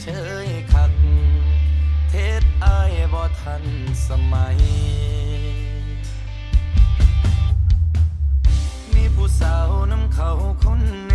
เฉยคัก เทศอายบ่ทันสมัย มีผู้สาวน้ำเขาคน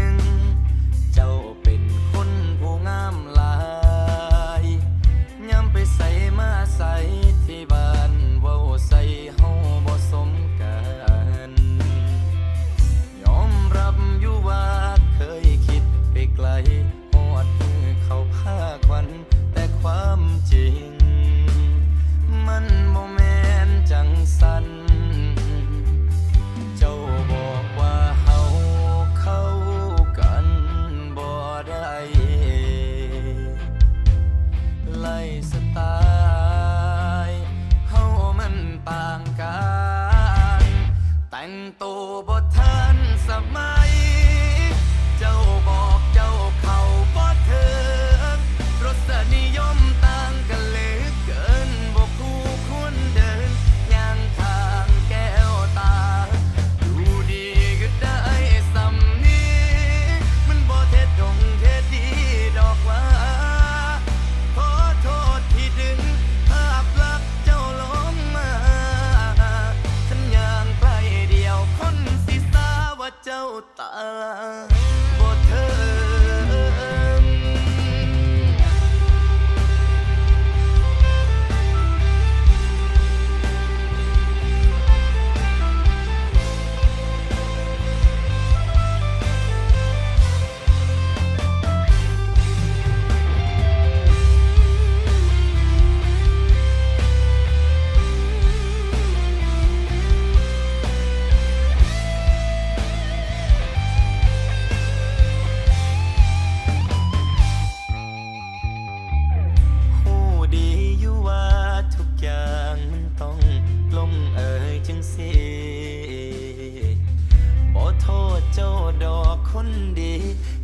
นดี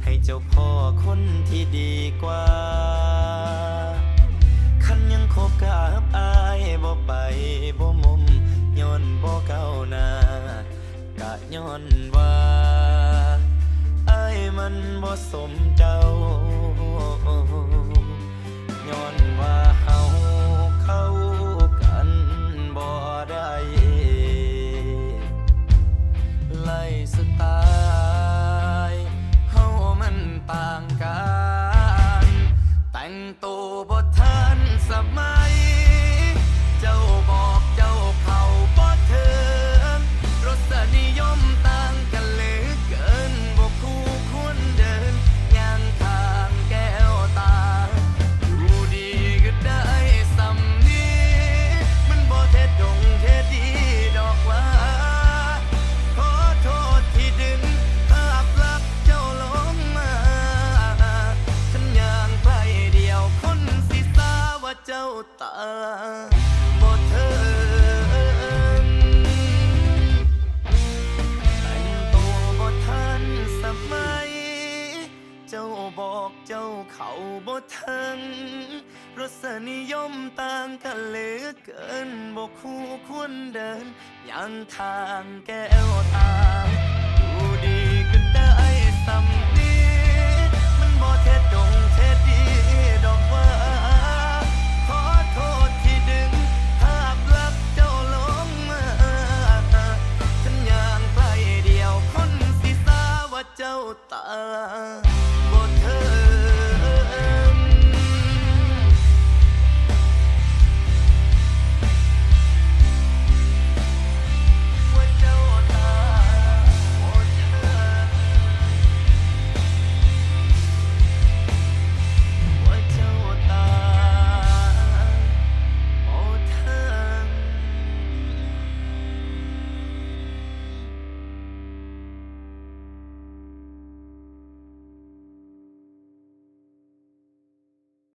ให้เจ้าพ่อคนที่ดีกว่า คันยังคบกับอายบ่ไปบ่มุมย้อนบ่เก้าหน้ากะย้อนว่าอายมันบ่สมเจ้าย้อนว่า my ตาบ่เธอแต่งตัวบ่ทันสมัย เจ้าบอกเจ้าเขาบ่ทันรสนิยมต่างกันเหลือเกินบ่คู่ควรเดินยังทางแก้วตา ดูดีก็ได้ซ้ำ